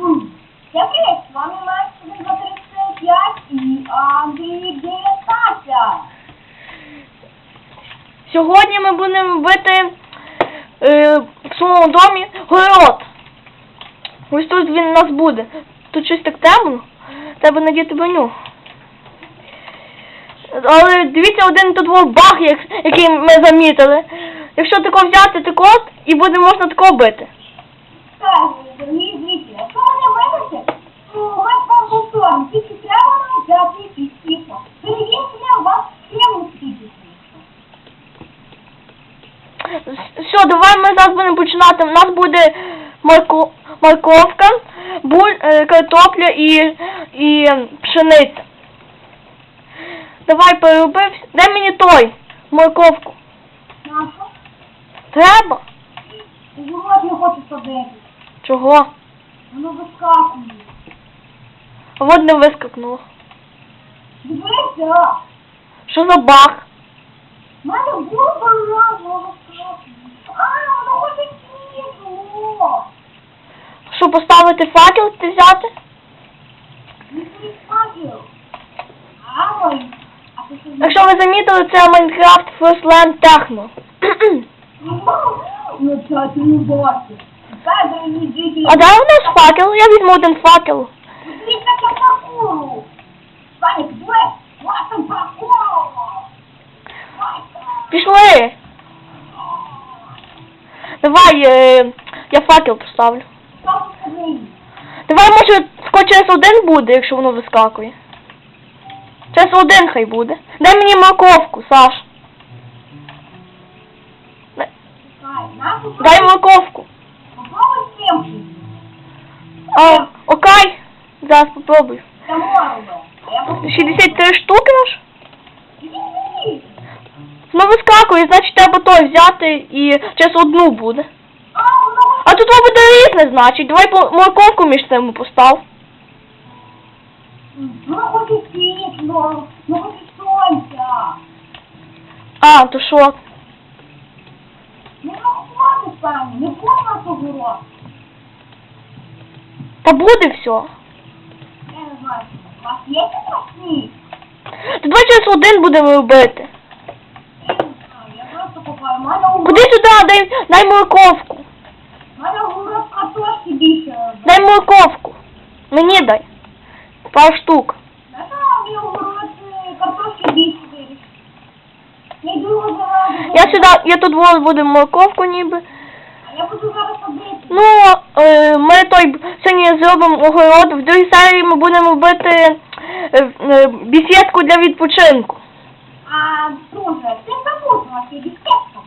Всем привет, вами 135 и Андрей 19. Сьогодні ми будемо бити е, в своєму домі город. Ось тут він у нас буде. Тут щось так темно. Треба надіти броню. Але дивіться один тут був баг, як- який ми замітили. Якщо тако взяти тако, і буде можна тако бити. Так, дорогі зрителі, якщо ви не вибачите, то ми вам повторимо, тільки треба нам взяти якісь світло. Перевірте, у вас прямо світить. Все, давай ми зараз будемо починати. У нас буде морко, морковка, буль, е, картопля і, і пшениця. Давай переробив. Дай мені той морковку. Наша? Треба? Живот не хоче садити. Чого? Воно вискакує. А от не вискакнуло. Дивися, Що за баг? в мене було багато, воно. А, воно хоче світло. Що поставити факел ти взяти? Не перескакує. А, ой. А ти що Якщо ви замітили, це Minecraft First Land Techno. Ну, це ти не бачиш. Дай дорогі діти. А де у нас факел? Я візьму один факел. Дивіться, паркуру. Паркуру. Пішли. Давай, е, я факел поставлю. Давай, може, скоро один буде, якщо воно вискакує. Через один хай буде. Дай мені морковку, Саш. Дай- Дай морковку. А, окей. Зараз. Попробую. 63 штуки наш? Ну вискакує, значить треба той взяти і через одну буде. А, воно тут буде різне, значить. Давай морковку між цими постав. Воно світло. Воно хоче сонця. А, то що? Не виходить, пані, не можна того. Та буде все. Я не знаю, у вас є така сніг? То давай через один будемо робити. Я не знаю, я просто купаю. У мене у Дай, дай морковку. Дай морковку. Мені дай. Пару штук. Я сюди, я тут вот буду морковку ніби. Я буду зараз. Ну, е, ми той сьогодні зробимо огород. В другій серії ми будемо робити е, е, бесідку для відпочинку. А, друже, ти забув, у нас є біскетка.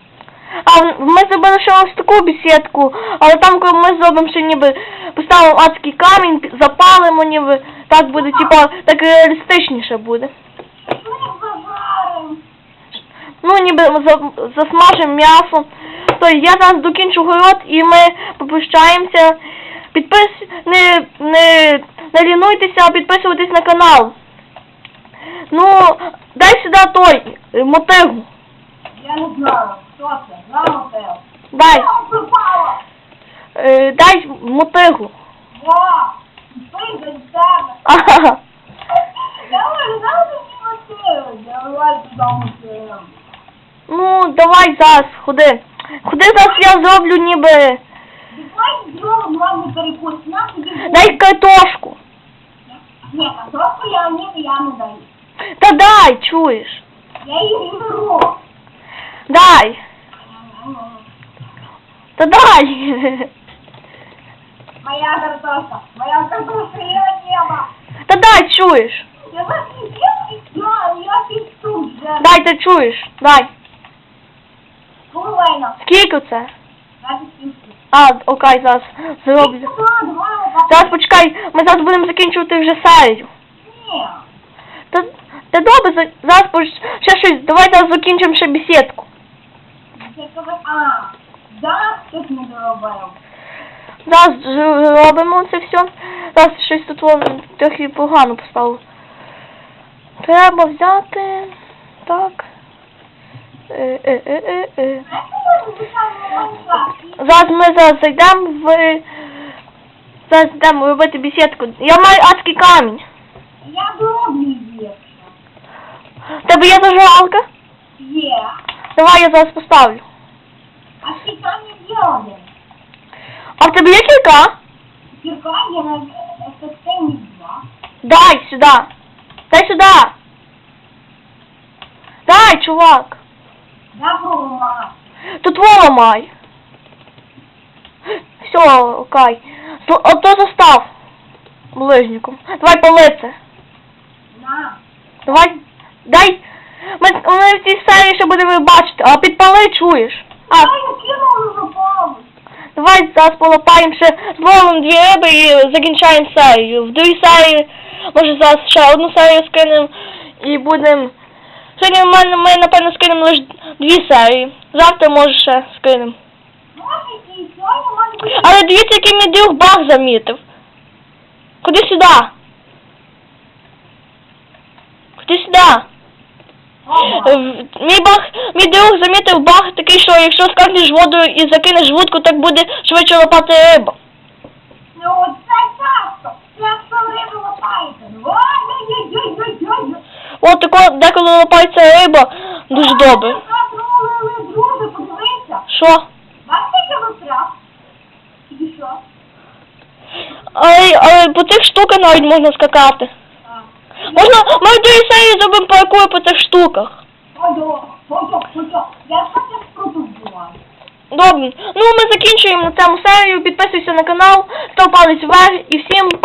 А ми зробили ще ось таку бесідку, але там коли ми зробимо ще ніби поставимо адський камінь, запалимо ніби, так буде, типа, так реалістичніше буде. Ну, ніби за- засмажимо м'ясо. То я зараз докінчу город і ми попрощаємося. Підпис... Не, не, не лінуйтеся, підписуйтесь на канал. Ну, дай сюди той е. Я не знаю, хто це, замотив. Дай. Е, дай мотигу. Ва, ти. Ага. Я мотив. Давай туди мотив. Ну, давай зараз, ходи. Ходи зараз я зроблю ніби. Давай зробимо гарний перекус. На тобі. Дай картошку. Ні, картошку я ні, я не даю. Та дай, чуєш. Я її не беру. Дай. Та дай. Моя картошка, моя картошка, я неба. Та дай, чуєш. Я вас не знаю, я піцу вже. Дай, ти чуєш. Дай. Половина. Скільки це? А, окей, зараз зроблю. Зараз почекай, ми зараз будемо закінчувати вже серію. Ні. Та, та добре, за- зараз поч- ще щось, давай зараз закінчимо ще бесідку. А, да, тут не доробив. Зараз робимо це все. Зараз щось тут трохи погано поставив. Треба взяти. Так. Е, е, е, е, е. Зараз ми зараз зайдемо в Зараз йдемо робити бесідку. Я маю адський камінь. Я зроблю є. В Тебе є зажигалка? Є. Давай я зараз поставлю. Там. А в тебе є кілька? Кірка є на ефективні два. Дай сюди. Дай сюди. Дай, чувак. Доброго ма. Тут вола май. Все, окей. Ото застав. Ближником. Давай пали це. На. Давай. Дай. Ми, ми в цій серії ще будемо бачити, а підпали чуєш. А, я кинув. Давай зараз полопаємо ще зловимо дві риби і закінчаємо серію. В другій серії, може зараз ще одну серію скинемо і будемо. Сьогодні ми, ми напевно скинемо лише дві серії. Завтра може ще скинемо. Але дивіться, який мій друг баг замітив. Куди сюди? Куди сюди? Мій баг, мій друг замітив баг такий, що якщо скажеш воду і закинеш вудку, так буде швидше лопати риба. Ну це часто. Це якщо риби лопаєте. Ой-ой-ой-ой-ой-ой. От тако деколи лопається риба, дуже добре. Що? Бачите, що? І що? Але, але по цих штуках навіть можна скакати. А. Можна, ми другій серії зробимо паркур по цих штуках. Я. Добре. Ну ми закінчуємо на цьому серію. Підписуйся на канал, став палець вверх і всім па.